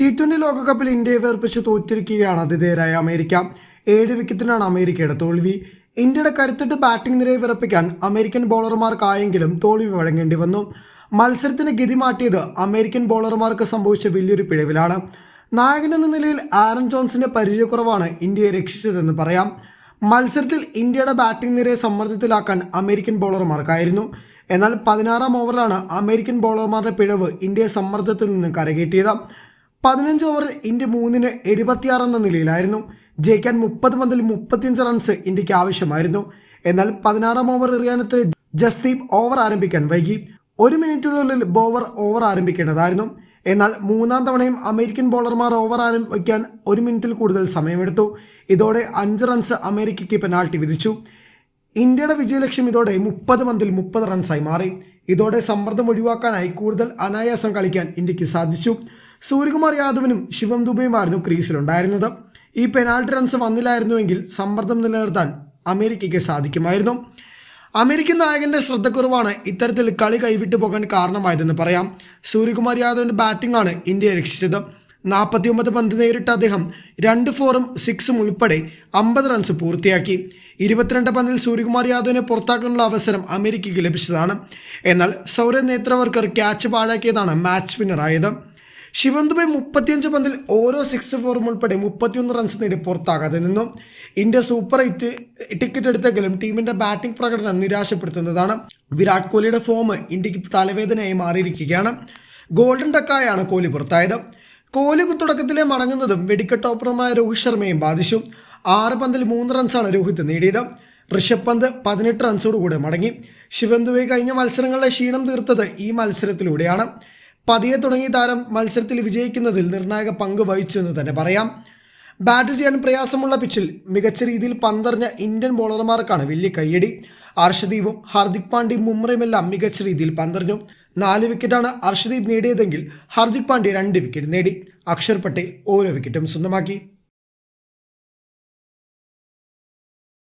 T twenty ലോകകപ്പിൽ ഇന്ത്യയെ വേർപ്പിച്ച് തോറ്റിരിക്കുകയാണ് ആതിഥേയരായ അമേരിക്ക. ഏഴ് വിക്കറ്റിനാണ് അമേരിക്കയുടെ തോൽവി. ഇന്ത്യയുടെ കരുത്തിട്ട് ബാറ്റിംഗ് നിരയെ വിറപ്പിക്കാൻ അമേരിക്കൻ ബോളർമാർക്കായെങ്കിലും തോൽവി വഴങ്ങേണ്ടി വന്നു. മത്സരത്തിന് ഗതി മാറ്റിയത് അമേരിക്കൻ ബോളർമാർക്ക് സംഭവിച്ച വലിയൊരു പിഴവിലാണ്. നായകൻ എന്ന നിലയിൽ ആരൺ ജോൺസിന്റെ പരിചയക്കുറവാണ് ഇന്ത്യയെ രക്ഷിച്ചതെന്ന് പറയാം. മത്സരത്തിൽ ഇന്ത്യയുടെ ബാറ്റിംഗ് നിരയെ സമ്മർദ്ദത്തിലാക്കാൻ അമേരിക്കൻ ബോളർമാർക്കായിരുന്നു എന്നാൽ പതിനാറാം ഓവറിലാണ് അമേരിക്കൻ ബോളർമാരുടെ പിഴവ് ഇന്ത്യയെ സമ്മർദ്ദത്തിൽ നിന്ന് കരകയറ്റിയത്. പതിനഞ്ച് ഓവറിൽ ഇന്ത്യ മൂന്നിന് എഴുപത്തിയാറ് എന്ന നിലയിലായിരുന്നു. ജയിക്കാൻ മുപ്പത് മുതൽ മുപ്പത്തിയഞ്ച് റൺസ് ഇന്ത്യയ്ക്ക് ആവശ്യമായിരുന്നു. എന്നാൽ പതിനാറാം ഓവർ എറിയാനത്തിൽ ജസ്ദീപ് ഓവർ ആരംഭിക്കാൻ വൈകി. ഒരു മിനിറ്റിനുള്ളിൽ ബോവർ ഓവർ ആരംഭിക്കേണ്ടതായിരുന്നു. എന്നാൽ മൂന്നാം തവണയും അമേരിക്കൻ ബോളർമാർ ഓവർ ആരംഭിക്കാൻ ഒരു മിനിറ്റിൽ കൂടുതൽ സമയമെടുത്തു. ഇതോടെ അഞ്ച് റൺസ് അമേരിക്കയ്ക്ക് പെനാൾട്ടി വിധിച്ചു. ഇന്ത്യയുടെ വിജയലക്ഷ്യം ഇതോടെ മുപ്പത് പന്തിൽ മുപ്പത് റൺസായി മാറി. ഇതോടെ സമ്മർദ്ദം ഒഴിവാക്കാനായി കൂടുതൽ അനായാസം കളിക്കാൻ ഇന്ത്യയ്ക്ക് സാധിച്ചു. സൂര്യകുമാർ യാദവിനും ശിവം ദുബൈയുമായിരുന്നു ക്രീസിലുണ്ടായിരുന്നത്. ഈ പെനാൾട്ടി റൺസ് വന്നില്ലായിരുന്നുവെങ്കിൽ സമ്മർദ്ദം നിലനിർത്താൻ അമേരിക്കയ്ക്ക് സാധിക്കുമായിരുന്നു. അമേരിക്കൻ നായകന്റെ ശ്രദ്ധക്കുറവാണ് ഇത്തരത്തിൽ കളി കൈവിട്ടു പോകാൻ കാരണമായതെന്ന് പറയാം. സൂര്യകുമാർ യാദവിന്റെ ബാറ്റിംഗ് ആണ് ഇന്ത്യയെ രക്ഷിച്ചത്. നാൽപ്പത്തിയൊമ്പത് പന്ത് നേരിട്ട അദ്ദേഹം രണ്ട് ഫോറും സിക്സും ഉൾപ്പെടെ അമ്പത് റൺസ് പൂർത്തിയാക്കി. ഇരുപത്തിരണ്ട് പന്തിൽ സൂര്യകുമാർ യാദവിനെ പുറത്താക്കാനുള്ള അവസരം അമേരിക്കയ്ക്ക് ലഭിച്ചതാണ്. എന്നാൽ സൗരവ് നേത്രവർക്കർ ക്യാച്ച് പാഴാക്കിയതാണ് മാച്ച് വിന്നറായത്. ശിവം ദുബൈ മുപ്പത്തിയഞ്ച് പന്തിൽ ഓരോ സിക്സ് ഫോറും ഉൾപ്പെടെ മുപ്പത്തിയൊന്ന് റൺസ് നേടി പുറത്താകാതെ നിന്നും ഇന്ത്യ സൂപ്പർ എയ്റ്റ് ടിക്കറ്റ് എടുത്തെങ്കിലും ടീമിന്റെ ബാറ്റിംഗ് പ്രകടനം നിരാശപ്പെടുത്തുന്നതാണ്. വിരാട് കോഹ്ലിയുടെ ഫോം ഇന്ത്യയ്ക്ക് തലവേദനയായി മാറിയിരിക്കുകയാണ്. ഗോൾഡൻ ഡക്കായാണ് കോഹ്ലി പുറത്തായത്. കോഹ്ലി തുടക്കത്തിലെ മടങ്ങുന്നതും വെടിക്കെട്ട് ഓപ്പണറുമായ രോഹിത് ശർമ്മയും ബാധിച്ചു. ആറ് പന്തിൽ മൂന്ന് റൺസാണ് രോഹിത് നേടിയത്. ഋഷഭ് പന്ത് പതിനെട്ട് റൺസോടുകൂടെ മടങ്ങി. ശിവൻ കഴിഞ്ഞ മത്സരങ്ങളിലെ ക്ഷീണം തീർത്തത് ഈ മത്സരത്തിലൂടെയാണ്. പതിയെ തുടങ്ങി താരം മത്സരത്തിൽ വിജയിക്കുന്നതിൽ നിർണായക പങ്ക് വഹിച്ചു എന്ന് തന്നെ പറയാം. ബാറ്റ് ചെയ്യാൻ പ്രയാസമുള്ള പിച്ചിൽ മികച്ച രീതിയിൽ പന്തറിഞ്ഞ ഇന്ത്യൻ ബോളർമാർക്കാണ് വലിയ കയ്യടി. അർഷദീപും ഹാർദിക് പാണ്ഡ്യയും മുംറയുമെല്ലാം മികച്ച രീതിയിൽ പന്തറിഞ്ഞു. നാല് വിക്കറ്റാണ് അർഷദീപ് നേടിയതെങ്കിൽ ഹാർദിക് പാണ്ഡ്യ രണ്ട് വിക്കറ്റ് നേടി. അക്ഷർ പട്ടേൽ ഓരോ വിക്കറ്റും സ്വന്തമാക്കി.